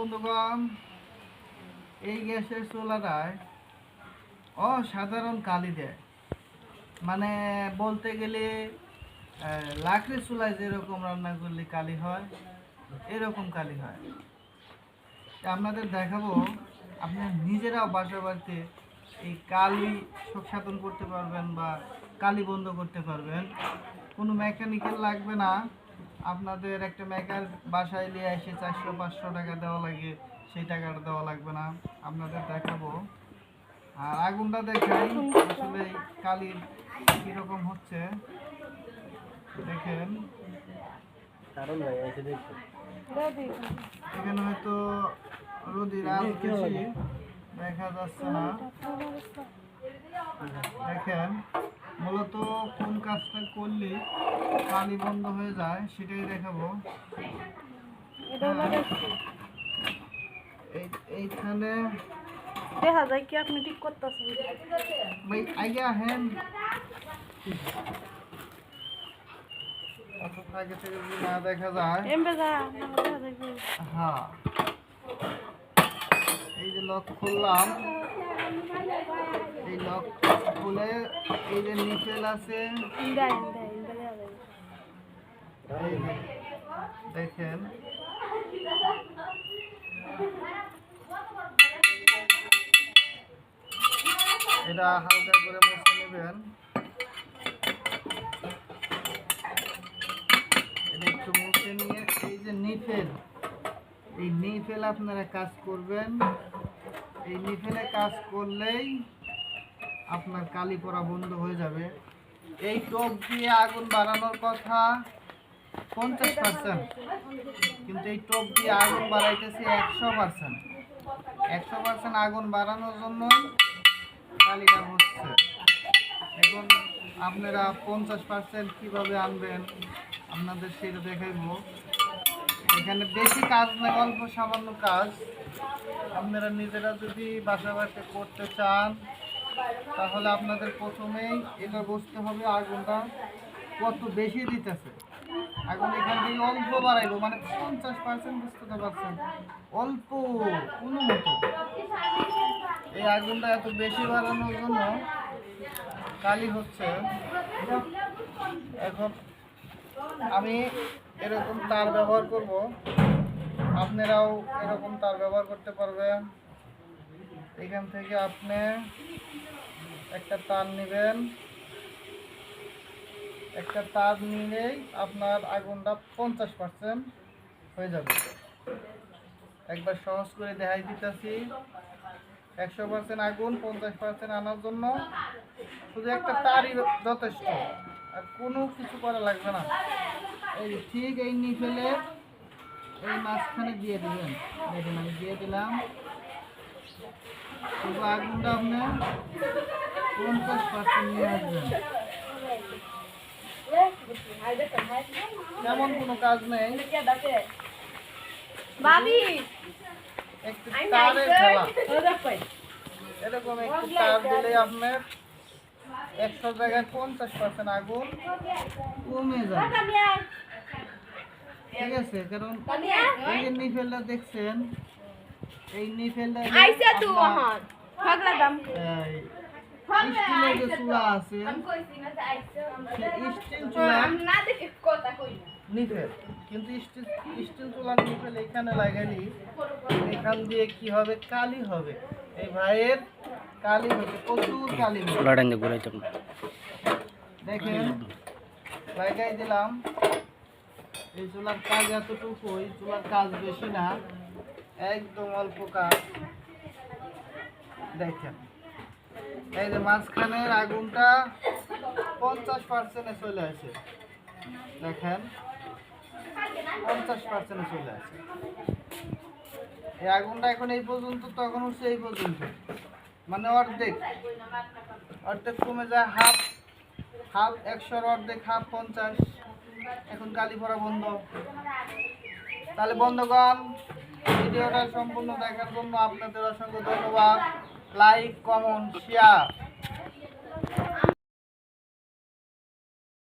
বন্ধুগণ এই গ্যাসের চুলাটায় অসাধারণ কালি দেয়। মানে বলতে গেলে আহ, লাকড়ির চুলায় যেরকম রান্না করলে কালি হয় এরকম কালি হয়। আপনাদের দেখাবো আপনারা নিজেরাও বাসা বাড়িতে এই কালি সাধন করতে পারবেন বা কালি বন্ধ করতে পারবেন। কোনো মেকানিক্যাল লাগবে না। আপনাদের একটা মেকার বাসায় নিয়ে এসে চারশো পাঁচশো টাকা দেওয়া লাগে সেই টাকাটা দেওয়া লাগবে না। আপনাদের দেখাবো। আর আগুনটা দেখাই আসলে কালির কীরকম হচ্ছে দেখেন। এখানে হয়তো রোদির আজ বেশি দেখা যাচ্ছে না। দেখেন। মূলত কোন কাজটা করলে পানি বন্ধ হয়ে যায় সেটাই দেখাবো। এই এইখানে দেখা যায় কি আপনি ঠিক করতেছেন। ভাই আগে হেন অত আগে থেকে যদি না দেখা যায়। এমবে যায়। হ্যাঁ। এই যে লক খুললাম এই লক খুলে এই যে নিচেল আছে দেখেন। এটা হালকা করে মুছে নেবেন। এটা একটু মুছে নিয়ে এই যে নিফেল এই নিফেল আপনারা কাজ করবেন। এই নিফেলে কাজ করলেই আপনার কালি পড়া বন্ধ হয়ে যাবে। এই টোপ দিয়ে আগুন বাড়ানোর কথা পঞ্চাশ পার্সেন্ট কিন্তু এই টোপ দিয়ে আগুন বাড়াইতেছি একশো পার্সেন্ট একশো পার্সেন্ট আগুন বাড়ানোর জন্য কালিটা হচ্ছে। এখন আপনারা পঞ্চাশ পার্সেন্ট কীভাবে আনবেন, আপনাদের সেটা দেখাইবো। এখানে বেশি কাজ নেই অল্প সামান্য কাজ। আপনারা নিজেরা যদি বাসা বাড়িতে করতে চান, তাহলে আপনাদের প্রথমেই এটা বুঝতে হবে আগুনটা। কত বেশি দিতেছে? আগুন এখান থেকে অল্প বাড়াইবো মানে পঞ্চাশ পার্সেন্ট বুঝতে পারছেন? অল্প, কোনো মতো। এই আগুনটা এত বেশি বাড়ানোর জন্য কালি হচ্ছে। এখন আমি এরকম তার ব্যবহার করব। আপনারাও এরকম তার ব্যবহার করতে পারবেন। এখান থেকে আপনি একটা তার নেবেন। একটা তার নিলেই আপনার আগুনটা পঞ্চাশ পার্সেন্ট হয়ে যাবে। একবার সহজ করে দেখাই দিতেছি। একশো পার্সেন্ট আগুন, পঞ্চাশ পার্সেন্ট আনার জন্য শুধু একটা তারই যথেষ্ট। আর কোনো কিছু করা লাগবে না। এই যে ঠিক এই নিফেলে এই মাঝখানে দিয়ে দেবেন দেখুন আমি দিয়ে দিলাম। শুধু আগুনটা আপনি পঞ্চাশ পার্সেন্ট নিয়ে আসবেন। তেমন কোনো কাজ নেই। একটু তারের খেলা। এরকম একটু তার দিলে আপনার একশো জায়গায় পঞ্চাশ পার্সেন্ট আগুন কমে যাবে ঠিক আছে কারণ এই যে নিফেলটা দেখছেন এই নিফেলটা স্টিলের যে চুলা আছে স্টিল চুলা নিফেল। কিন্তু স্টিল স্টিল চুলার নিফেল এখানে লাগালি এখান দিয়ে কি হবে? কালি হবে। এই ভাইয়ের কালি প্রচুর কালি দেখেন দিলাম। এই চুলার কাজ এতটুকু এই চুলার কাজ বেশি না একদম অল্প কাজ। দেখেন এই যে মাঝখানের আগুনটা পঞ্চাশ পার্সেন্টে চলে আসে। দেখেন পঞ্চাশ পার্সেন্টে চলে আসে। এই আগুনটা এখন এই পর্যন্ত তখন হচ্ছে এই পর্যন্ত। মানে অর্ধেক। অর্ধেক কমে যায় হাফ হাফ একশোর অর্ধেক, হাফ পঞ্চাশ। এখন কালি পড়া বন্ধ। তাহলে বন্ধগণ, ভিডিওটা সম্পূর্ণ দেখার জন্য আপনাদের অসংখ্য ধন্যবাদ। Like comment share